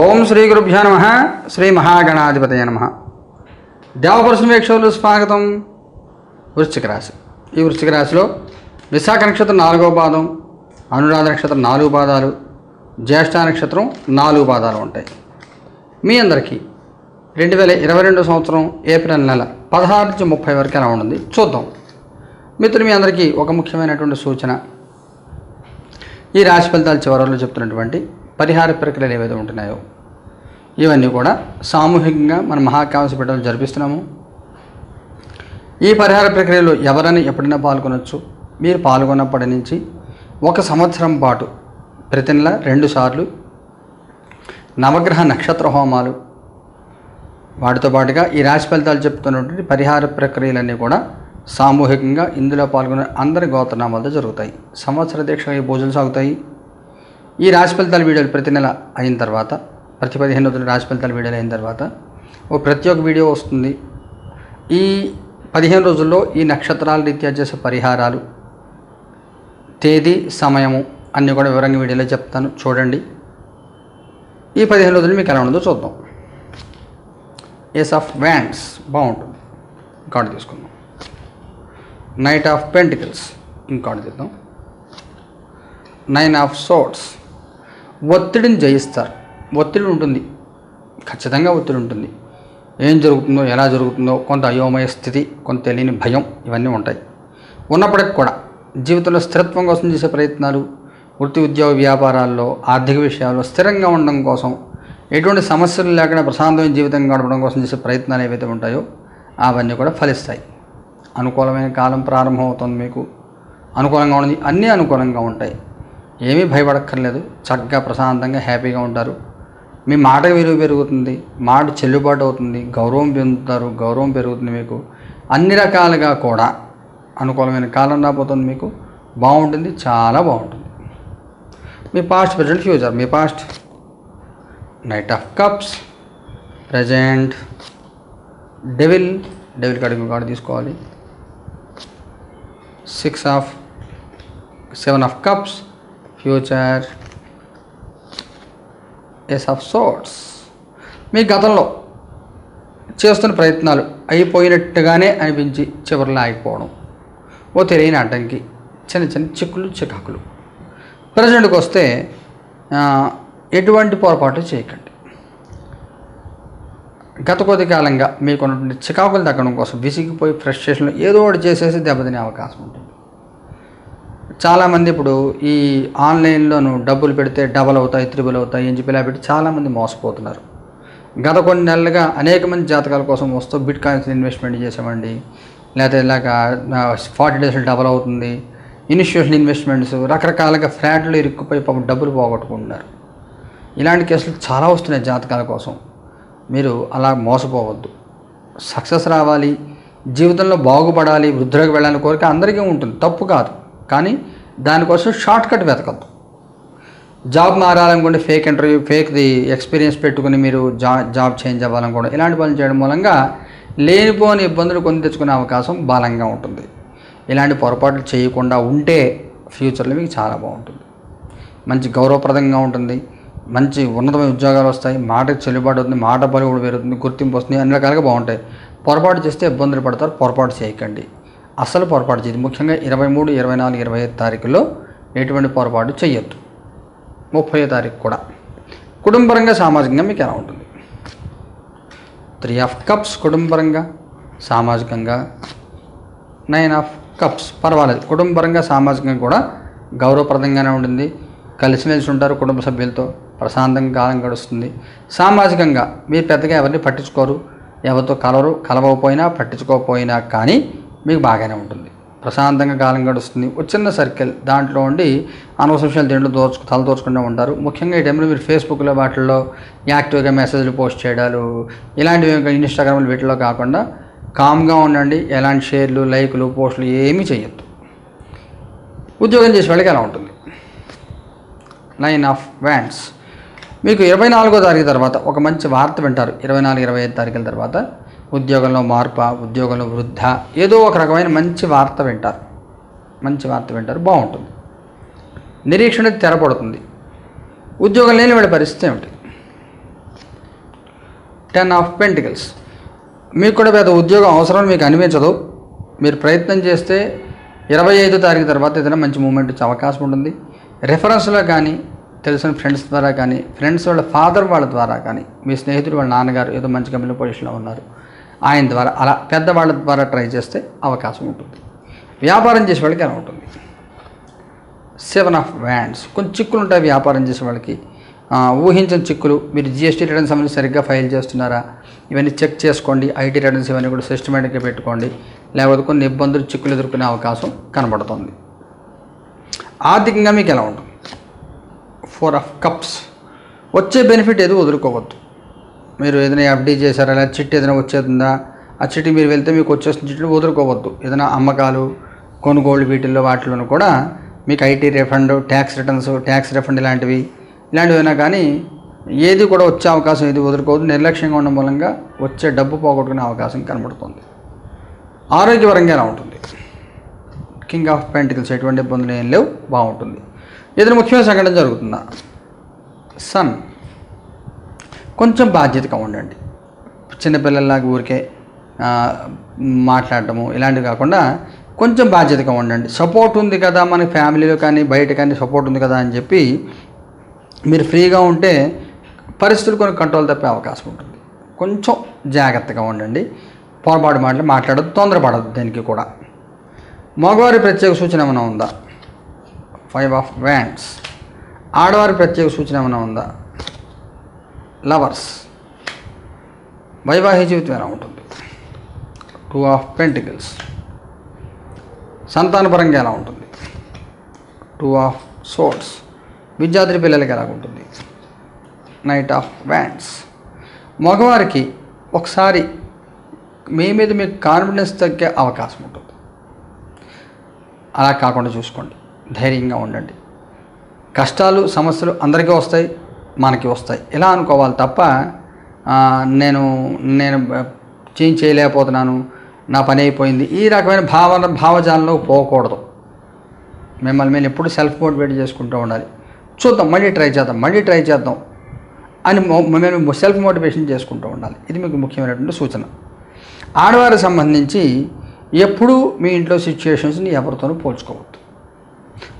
ఓం శ్రీ గురుభ్యో నమ. శ్రీ మహాగణాధిపతయ నమ. దేవపరుషుని వీక్షకులు స్వాగతం. వృశ్చిక రాశి. ఈ వృశ్చిక రాశిలో విశాఖ నక్షత్రం నాలుగో పాదం అనురాధ నక్షత్రం నాలుగు పాదాలు జ్యేష్ఠ నక్షత్రం నాలుగు పాదాలు ఉంటాయి. మీ అందరికీ రెండు వేల ఇరవై రెండు సంవత్సరం ఏప్రిల్ నెల పదహారు నుంచి ముప్పై వరకు ఎలా ఉంటుంది? చూద్దాం. మిత్రులు మీ అందరికీ ఒక ముఖ్యమైనటువంటి సూచన. ఈ రాశి ఫలితాలు చివరిలో చెప్తున్నటువంటి పరిహార ప్రక్రియలు ఏవైతే ఉంటున్నాయో ఇవన్నీ కూడా సామూహికంగా మన మహాకాంశ బిడ్డలు జరిపిస్తున్నాము. ఈ పరిహార ప్రక్రియలో ఎవరైనా ఎప్పుడైనా పాల్గొనవచ్చు మీరు పాల్గొన్నప్పటి నుంచి ఒక సంవత్సరం పాటు ప్రతి నెల రెండు సార్లు నవగ్రహ నక్షత్ర హోమాలు వాటితో పాటుగా ఈ రాశి ఫలితాలు చెప్తున్నటువంటి పరిహార ప్రక్రియలన్నీ కూడా సామూహికంగా ఇందులో పాల్గొనే అందరి గోత్రనామాలతో జరుగుతాయి. సంవత్సర దీక్ష ఈ పూజలు సాగుతాయి. ఈ రాశి ఫలితాల వీడియోలు ప్రతి నెల అయిన తర్వాత ప్రతి పదిహేను రోజులు రాశి ఫలితాల వీడియోలు అయిన తర్వాత ఓ ప్రతి ఒక్క వీడియో వస్తుంది. ఈ పదిహేను రోజుల్లో ఈ నక్షత్రాల రీత్యా చేసే పరిహారాలు తేదీ సమయము అన్నీ కూడా వివరంగా వీడియోలో చెప్తాను. చూడండి. ఈ పదిహేను రోజులు మీకు ఎలా ఉండదో చూద్దాం. ఏస్ ఆఫ్ వ్యాండ్స్ బాగుంటుంది కార్డు తీసుకుందాం. నైట్ ఆఫ్ పెంటికల్స్ ఇంకోటి తీద్దాం. నైన్ ఆఫ్ సోట్స్ ఒత్తిడిని జయిస్తారు. ఒత్తిడి ఉంటుంది. ఖచ్చితంగా ఒత్తిడి ఉంటుంది. ఏం జరుగుతుందో ఎలా జరుగుతుందో కొంత అయోమయ స్థితి కొంత తెలియని భయం ఇవన్నీ ఉంటాయి. ఉన్నప్పటికి కూడా జీవితంలో స్థిరత్వం కోసం చేసే ప్రయత్నాలు వృత్తి ఉద్యోగ వ్యాపారాల్లో ఆర్థిక విషయాల్లో స్థిరంగా ఉండడం కోసం ఎటువంటి సమస్యలు లేకుండా ప్రశాంతమైన జీవితం గడపడం కోసం చేసే ప్రయత్నాలు ఏవైతే ఉంటాయో అవన్నీ కూడా ఫలిస్తాయి. అనుకూలమైన కాలం ప్రారంభమవుతుంది మీకు. అనుకూలంగా ఉంది అన్నీ అనుకూలంగా ఉంటాయి. ఏమీ భయపడక్కర్లేదు. చక్కగా ప్రశాంతంగా హ్యాపీగా ఉంటారు. మీ మాట విలువ పెరుగుతుంది. మాట చెల్లుబాటు అవుతుంది. గౌరవం పొందుతారు గౌరవం పెరుగుతుంది మీకు. అన్ని రకాలుగా కూడా అనుకూలమైన కాలం రాబోతుంది మీకు. బాగుంటుంది. చాలా బాగుంటుంది. మీ past present future me past knight of cups present devil devil card card తీసుకోవాలి. Six of seven of cups future ace of swords. మీ గతంలో చేస్తున్న ప్రయత్నాలు అయిపోయినట్టుగానే అనిపించి చివరిలో ఆగిపోవడం. ఓ తెలియని అడ్డంకి చిన్న చిన్న చిక్కులు చికాకులు. ప్రజెంట్కి వస్తే ఎటువంటి పొరపాటు చేయకండి. గత కొద్ది కాలంగా మీకున్నటువంటి చికాకులు తగ్గడం కోసం విసిగిపోయి ఫ్రస్ట్రేషన్లో ఏదో ఒకటి చేసేసి దెబ్బతినే అవకాశం ఉంటుంది. చాలామంది ఇప్పుడు ఈ ఆన్లైన్లోను డబ్బులు పెడితే డబల్ అవుతాయి త్రిబుల్ అవుతాయి అని చెప్పి ఇలా పెట్టి చాలామంది మోసపోతున్నారు. గత కొన్ని నెలలుగా అనేక మంది జాతకాల కోసం వస్తూ బిట్ కాయిన్స్ ఇన్వెస్ట్మెంట్ చేసామండి లేకపోతే ఇలాగ ఫార్టీ డేస్ డబల్ అవుతుంది. ఇనిషియేషన్ ఇన్వెస్ట్మెంట్స్ రకరకాలుగా ఫ్లాట్లు ఇరుక్కుపోయి పాపం డబ్బులు పోగొట్టుకుంటున్నారు. ఇలాంటి కేసులు చాలా వస్తున్నాయి జాతకాల కోసం. మీరు అలా మోసపోవద్దు. సక్సెస్ రావాలి. జీవితంలో బాగుపడాలి. వృద్ధులకు వెళ్ళాలని కోరిక అందరికీ ఉంటుంది. తప్పు కాదు. కానీ దానికోసం షార్ట్ కట్ వెతకద్దు. జాబ్ మారాలనుకుంటే ఫేక్ ఇంటర్వ్యూ ఫేక్ది ఎక్స్పీరియన్స్ పెట్టుకుని మీరు జా జాబ్ చేంజ్ అవ్వాలనుకోవడం ఇలాంటి పనులు చేయడం మూలంగా లేనిపోని ఇబ్బందులు కొని తెచ్చుకునే అవకాశం బలంగా ఉంటుంది. ఇలాంటి పొరపాట్లు చేయకుండా ఉంటే ఫ్యూచర్లో మీకు చాలా బాగుంటుంది. మంచి గౌరవప్రదంగా ఉంటుంది. మంచి ఉన్నతమైన ఉద్యోగాలు వస్తాయి. మాటకి చెల్లుబాటు అవుతుంది. మాట బలి కూడా పెరుగుతుంది. గుర్తింపు వస్తుంది. అన్ని రకాలుగా బాగుంటాయి. పొరపాటు చేస్తే ఇబ్బందులు పడతారు. పొరపాటు చేయకండి. అస్సలు పొరపాటు చేయదు ముఖ్యంగా ఇరవై మూడు ఇరవై నాలుగు ఇరవై ఐదు తారీఖుల్లో ఎటువంటి పొరపాటు చేయొద్దు. ముప్పై తారీఖు కూడా. కుటుంబరంగా సామాజికంగా మీకు ఎలా ఉంటుంది? త్రీ ఆఫ్ కప్స్ కుటుంబరంగా సామాజికంగా. నైన్ ఆఫ్ కప్స్ పర్వాలేదు. కుటుంబరంగా సామాజికంగా కూడా గౌరవప్రదంగానే ఉంటుంది. కలిసిమెలిసి ఉంటారు కుటుంబ సభ్యులతో. ప్రశాంతంగా కాలం గడుస్తుంది. సామాజికంగా మీరు పెద్దగా ఎవరిని పట్టించుకోరు. ఎవరితో కలవరు కలవకపోయినా పట్టించుకోకపోయినా కానీ మీకు బాగానే ఉంటుంది. ప్రశాంతంగా కాలం గడుస్తుంది. ఒక చిన్న సర్కిల్ దాంట్లో ఉండి అనవసర విషయాలు దేంట్లో దోచుకు తల దోచుకుంటూ ఉంటారు. ముఖ్యంగా ఈ టైంలో మీరు ఫేస్బుక్లో వాటిల్లో యాక్టివ్గా మెసేజ్లు పోస్ట్ చేయడాలు ఇలాంటివి ఇన్స్టాగ్రామ్లు వీటిలో కాకుండా కామ్గా ఉండండి. ఎలాంటి షేర్లు లైకులు పోస్టులు ఏమీ చేయొద్దు ఉద్యోగం చేసే వాళ్ళకి ఎలా ఉంటుంది? నైన్ ఆఫ్ వ్యాండ్స్ మీకు ఇరవై నాలుగో తారీఖు తర్వాత ఒక మంచి వార్త వింటారు. ఇరవై నాలుగు ఇరవై ఐదు తారీఖుల తర్వాత ఉద్యోగంలో మార్ప ఉద్యోగంలో వృద్ధ ఏదో ఒక రకమైన మంచి వార్త వింటారు. మంచి వార్త వింటారు బాగుంటుంది. నిరీక్షణ తెరపడుతుంది. ఉద్యోగం లేని వాళ్ళ పరిస్థితి ఏమిటి? టెన్ ఆఫ్ పెంటికల్స్ మీకు కూడా పెద్ద ఉద్యోగం అవసరం మీకు అనిపించదు. మీరు ప్రయత్నం చేస్తే ఇరవై ఐదో తారీఖు తర్వాత ఏదైనా మంచి మూమెంట్ వచ్చే అవకాశం ఉంటుంది. రెఫరెన్స్లో కానీ తెలిసిన ఫ్రెండ్స్ ద్వారా కానీ ఫ్రెండ్స్ వాళ్ళ ఫాదర్ వాళ్ళ ద్వారా కానీ మీ స్నేహితుడు వాళ్ళ నాన్నగారు ఏదో మంచి కంపెనీ పొజిషన్లో ఉన్నారు. ఆయన ద్వారా అలా పెద్దవాళ్ళ ద్వారా ట్రై చేస్తే అవకాశం ఉంటుంది. వ్యాపారం చేసే వాళ్ళకి అలా ఉంటుంది. సెవెన్ ఆఫ్ వ్యాండ్స్ కొన్ని చిక్కులు ఉంటాయి వ్యాపారం చేసే వాళ్ళకి. ఊహించిన చిక్కులు. మీరు జిఎస్టీ రిటర్న్స్ సంబంధించి సరిగ్గా ఫైల్ చేస్తున్నారా? ఇవన్నీ చెక్ చేసుకోండి. ఐటీ రిటర్న్స్ ఇవన్నీ కూడా సిస్టమేటిక్గా పెట్టుకోండి. లేకపోతే కొన్ని ఇబ్బందులు చిక్కులు ఎదుర్కొనే అవకాశం కనబడుతుంది. ఆర్థికంగా మీకు ఎలా ఉంటుంది? ఫోర్ ఆఫ్ కప్స్ వచ్చే బెనిఫిట్ ఏదో వదులుకోవద్దు. మీరు ఏదైనా ఎఫ్డీ చేశారా? లేదా చిట్టి ఏదైనా వచ్చేస్తుందా? ఆ చిట్టి మీరు వెళ్తే మీకు వచ్చేసిన చిట్లు వదులుకోవద్దు. ఏదైనా అమ్మకాలు కొనుగోలు వీటిల్లో వాటిలోనూ కూడా మీకు IT refund tax returns tax refund ఇలాంటివి ఇలాంటివైనా కానీ ఏది కూడా వచ్చే అవకాశం ఇది వదులుకోవద్దు. నిర్లక్ష్యంగా ఉండడం మూలంగా వచ్చే డబ్బు పోగొట్టుకునే అవకాశం కనబడుతుంది. ఆరోగ్యపరంగా ఎలా ఉంటుంది? కింగ్ ఆఫ్ పెంటికల్స్ ఎటువంటి ఇబ్బందులు ఏం లేవు. బాగుంటుంది. ఏదైనా ముఖ్యమైన సంఘటన జరుగుతుందా? సన్ కొంచెం బాధ్యతగా ఉండండి. చిన్నపిల్లల్లాగా ఊరికే మాట్లాడటము ఇలాంటివి కాకుండా కొంచెం బాధ్యతగా ఉండండి. సపోర్ట్ ఉంది కదా మన ఫ్యామిలీలో కానీ బయట కానీ సపోర్ట్ ఉంది కదా అని చెప్పి మీరు ఫ్రీగా ఉంటే పరిస్థితులు కొన్ని కంట్రోల్ తప్పే అవకాశం ఉంటుంది. కొంచెం జాగ్రత్తగా ఉండండి. పొరపాటు మాటలు మాట్లాడదు తొందరపడద్దు దీనికి కూడా. మగవారి ప్రత్యేక సూచన ఏమైనా ఉందా? ఫైవ్ ఆఫ్ వ్యాండ్స్ ఆడవారి ప్రత్యేక సూచన ఏమైనా ఉందా? లవర్స్. వైవాహిక జీవితం ఎలా ఉంటుంది? Two of pentacles. సంతానపరంగా ఎలా ఉంటుంది? టూ ఆఫ్ సోట్స్ విద్యార్థి పిల్లలకి ఎలా ఉంటుంది? నైట్ ఆఫ్ వ్యాండ్స్ మగవారికి ఒకసారి మీ మీద మీకు కాన్ఫిడెన్స్ తగ్గే అవకాశం ఉంటుంది. అలా కాకుండా చూసుకోండి. ధైర్యంగా ఉండండి. కష్టాలు సమస్యలు అందరికీ వస్తాయి. మనకి వస్తాయి. ఇలా అనుకోవాలి తప్ప నేను నేను చేంజ్ చేయలేకపోతున్నాను నా పని అయిపోయింది ఈ రకమైన భావన భావజాలంలో పోకూడదు. మిమ్మల్ని మేము ఎప్పుడు సెల్ఫ్ మోటివేట్ చేసుకుంటూ ఉండాలి. చూద్దాం మళ్ళీ ట్రై చేద్దాం మళ్ళీ ట్రై చేద్దాం అని మేము సెల్ఫ్ మోటివేషన్ చేసుకుంటూ ఉండాలి. ఇది మీకు ముఖ్యమైనటువంటి సూచన. ఆడవారికి సంబంధించి ఎప్పుడూ మీ ఇంట్లో సిచ్యుయేషన్స్ని ఎవరితోనూ పోల్చుకోవద్దు.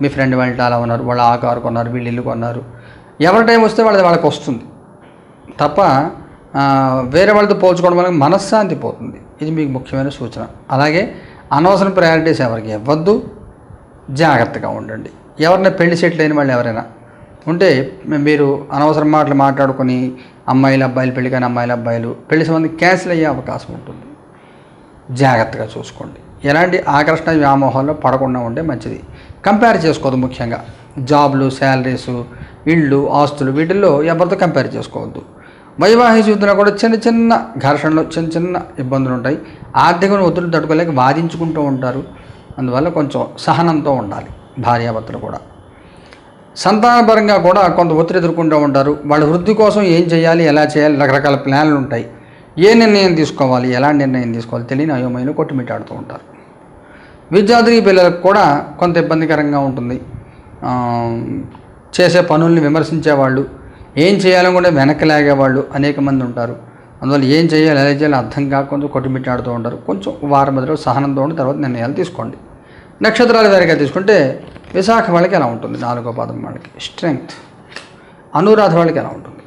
మీ ఫ్రెండ్ వాళ్ళ ఇంట్లో అలా ఉన్నారు వాళ్ళు ఆ కారు కొన్నారు వీళ్ళు ఇల్లు కొన్నారు ఎవరి టైం వస్తే వాళ్ళది వాళ్ళకి వస్తుంది. తప్ప వేరే వాళ్ళతో పోల్చుకోవడం వల్ల మనశ్శాంతి పోతుంది. ఇది మీకు ముఖ్యమైన సూచన. అలాగే అనవసరం ప్రయారిటీస్ ఎవరికి ఇవ్వద్దు. జాగ్రత్తగా ఉండండి. ఎవరైనా పెళ్ళి సెటిల్ అయిన వాళ్ళు ఎవరైనా ఉంటే మీరు అనవసరం మాటలు మాట్లాడుకొని అమ్మాయిలు అబ్బాయిలు పెళ్ళి కానీ అమ్మాయిలు అబ్బాయిలు పెళ్ళి సంబంధం క్యాన్సిల్ అయ్యే అవకాశం ఉంటుంది. జాగ్రత్తగా చూసుకోండి. ఎలాంటి ఆకర్షణ వ్యామోహాల్లో పడకుండా ఉంటే మంచిది. కంపేర్ చేసుకోవద్దు ముఖ్యంగా. జాబ్లు శాలరీస్ ఇళ్ళు ఆస్తులు వీటిల్లో ఎవరితో కంపేర్ చేసుకోవద్దు. వైవాహిక జీవితంలో కూడా చిన్న చిన్న ఘర్షణలు చిన్న చిన్న ఇబ్బందులు ఉంటాయి. ఆర్థిక ఒత్తిడి తట్టుకోలేక వాదించుకుంటూ ఉంటారు. అందువల్ల కొంచెం సహనంతో ఉండాలి భార్యాభర్తలు కూడా. సంతానపరంగా కూడా కొంత ఒత్తిడి ఎదుర్కొంటూ ఉంటారు. వాళ్ళ వృద్ధి కోసం ఏం చేయాలి ఎలా చేయాలి రకరకాల ప్లాన్లు ఉంటాయి. ఏ నిర్ణయం తీసుకోవాలి ఎలాంటి నిర్ణయం తీసుకోవాలి తెలియని అయోమయంలో కొట్టుమిట్టాడుతూ ఉంటారు. విద్యార్థి పిల్లలకు కూడా కొంత ఇబ్బందికరంగా ఉంటుంది. చేసే పనుల్ని విమర్శించేవాళ్ళు ఏం చేయాలనుకుంటే వెనక్కి లాగేవాళ్ళు అనేక మంది ఉంటారు. అందువల్ల ఏం చేయాలి ఎలా చేయాలి అర్థం కాకుండా కొంచెం కొట్టుమిట్టాడుతూ ఉంటారు. కొంచెం వారం మధ్యలో సహనంతో ఉండి తర్వాత నిర్ణయాలు తీసుకోండి. నక్షత్రాల వారిగా తీసుకుంటే విశాఖ వాళ్ళకి ఎలా ఉంటుంది? నాలుగో పాదం వాళ్ళకి. స్ట్రెంగ్త్ అనురాధ వాళ్ళకి ఎలా ఉంటుంది?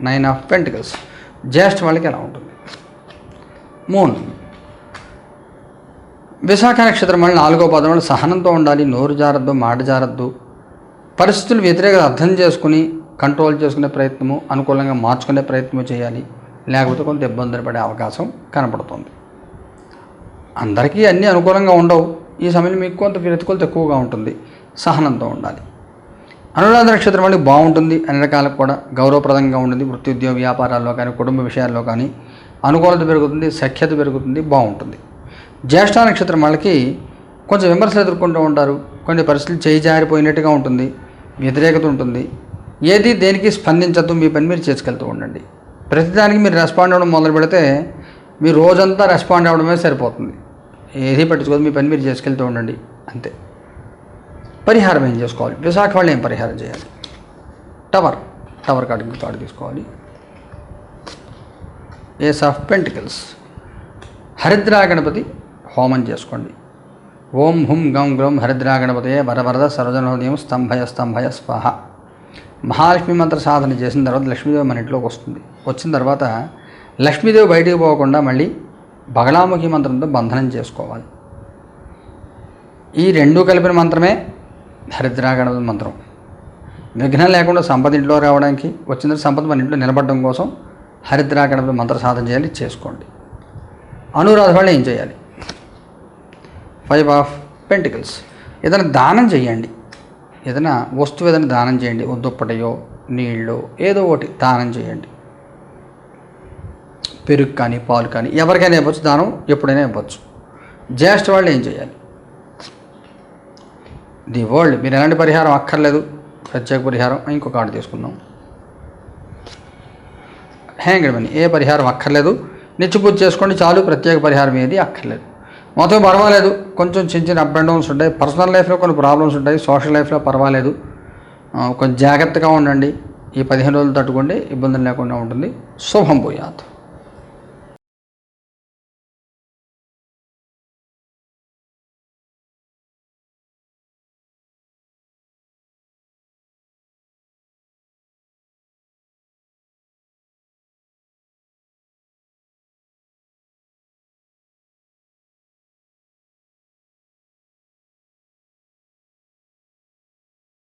నైన్ ఆఫ్ పెంటికల్స్ జ్యేష్ఠ వాళ్ళకి ఎలా ఉంటుంది? మూన్ విశాఖ నక్షత్రం వాళ్ళు నాలుగో పాదం వాళ్ళు సహనంతో ఉండాలి నోరు జారద్దు మాట జారద్దు. పరిస్థితులు వ్యతిరేకత అర్థం చేసుకుని కంట్రోల్ చేసుకునే ప్రయత్నము అనుకూలంగా మార్చుకునే ప్రయత్నము చేయాలి. లేకపోతే కొంత ఇబ్బందులు పడే అవకాశం కనపడుతుంది. అందరికీ అన్నీ అనుకూలంగా ఉండవు. ఈ సమయంలో మీకు కొంత ప్రతికూలత ఎక్కువగా ఉంటుంది. సహనంతో ఉండాలి. అనురాధ నక్షత్రం అనేది బాగుంటుంది. అన్ని రకాలకు కూడా గౌరవప్రదంగా ఉంటుంది. వృత్తి ఉద్యోగ వ్యాపారాల్లో కానీ కుటుంబ విషయాల్లో కానీ అనుకూలత పెరుగుతుంది సఖ్యత పెరుగుతుంది బాగుంటుంది. జ్యేష్ఠ నక్షత్రం వాళ్ళకి కొంచెం విమర్శలు ఎదుర్కొంటూ ఉంటారు. కొన్ని పరిస్థితులు చేయి జారిపోయినట్టుగా ఉంటుంది. వ్యతిరేకత ఉంటుంది. ఏది దేనికి స్పందించద్దు మీ పని మీరు చేసుకెళ్తూ ఉండండి. ప్రతిదానికి మీరు రెస్పాండ్ అవ్వడం మొదలు పెడితే మీ రోజంతా రెస్పాండ్ అవ్వడమే సరిపోతుంది. ఏది పట్టించుకోదు మీ పని మీరు చేసుకెళ్తూ ఉండండి. అంతే. పరిహారం ఏం చేసుకోవాలి? విశాఖ వాళ్ళు ఏం పరిహారం చేయాలి? టవర్ టవర్ కార్డు కార్డు తీసుకోవాలి. Ace of pentacles. Haridra Ganapati హోమం చేసుకోండి. ఓం హుం గం గ్లం హరిద్రాగణపతయే వరవరద సర్వజనోదయం స్తంభయ స్తంభయ స్వాహ. మహాలక్ష్మి మంత్ర సాధన చేసిన తర్వాత లక్ష్మీదేవి మన ఇంట్లోకి వస్తుంది. వచ్చిన తర్వాత లక్ష్మీదేవి బయటికి పోకుండా మళ్ళీ బగళాముఖి మంత్రంతో బంధనం చేసుకోవాలి. ఈ రెండు కలిపిన మంత్రమే హరిద్రాగణపతి మంత్రం. విఘ్నం లేకుండా సంపద ఇంట్లో రావడానికి వచ్చిన తర్వాత సంపద మన ఇంట్లో నిలబడడం కోసం హరిద్రాగణపతి మంత్ర సాధన చేయాలి చేసుకోండి. అనురాధ వాళ్ళు ఏం చేయాలి? Five of pentacles. ఏదైనా దానం చేయండి. ఏదైనా వస్తువు ఏదైనా దానం చేయండి. ఓ దుప్పటయో నీళ్ళు ఏదో ఒకటి దానం చేయండి. పెరుగు కానీ పాలు కానీ ఎవరికైనా ఇవ్వచ్చు. దానం ఎప్పుడైనా ఇవ్వచ్చు. జ్యేష్ఠ వాళ్ళు ఏం చేయాలి? The world. మీరు ఎలాంటి పరిహారం అక్కర్లేదు. ప్రత్యేక పరిహారం. ఇంకొక కార్డు తీసుకుందాం. హ్యాంగ్ మనీ ఏ పరిహారం అక్కర్లేదు. నిత్యపూజ చేసుకోండి. చాలు. ప్రత్యేక పరిహారం ఏది అక్కర్లేదు. మొత్తం పర్వాలేదు. కొంచెం చిన్న చిన్న అప్ అండ్ డౌన్స్ ఉంటాయి. పర్సనల్ లైఫ్లో కొన్ని ప్రాబ్లమ్స్ ఉంటాయి. సోషల్ లైఫ్లో పర్వాలేదు. కొంచెం జాగ్రత్తగా ఉండండి. ఈ పదిహేను రోజులు తట్టుకోండి. ఇబ్బందులు లేకుండా ఉంటుంది. శుభం పోయాత్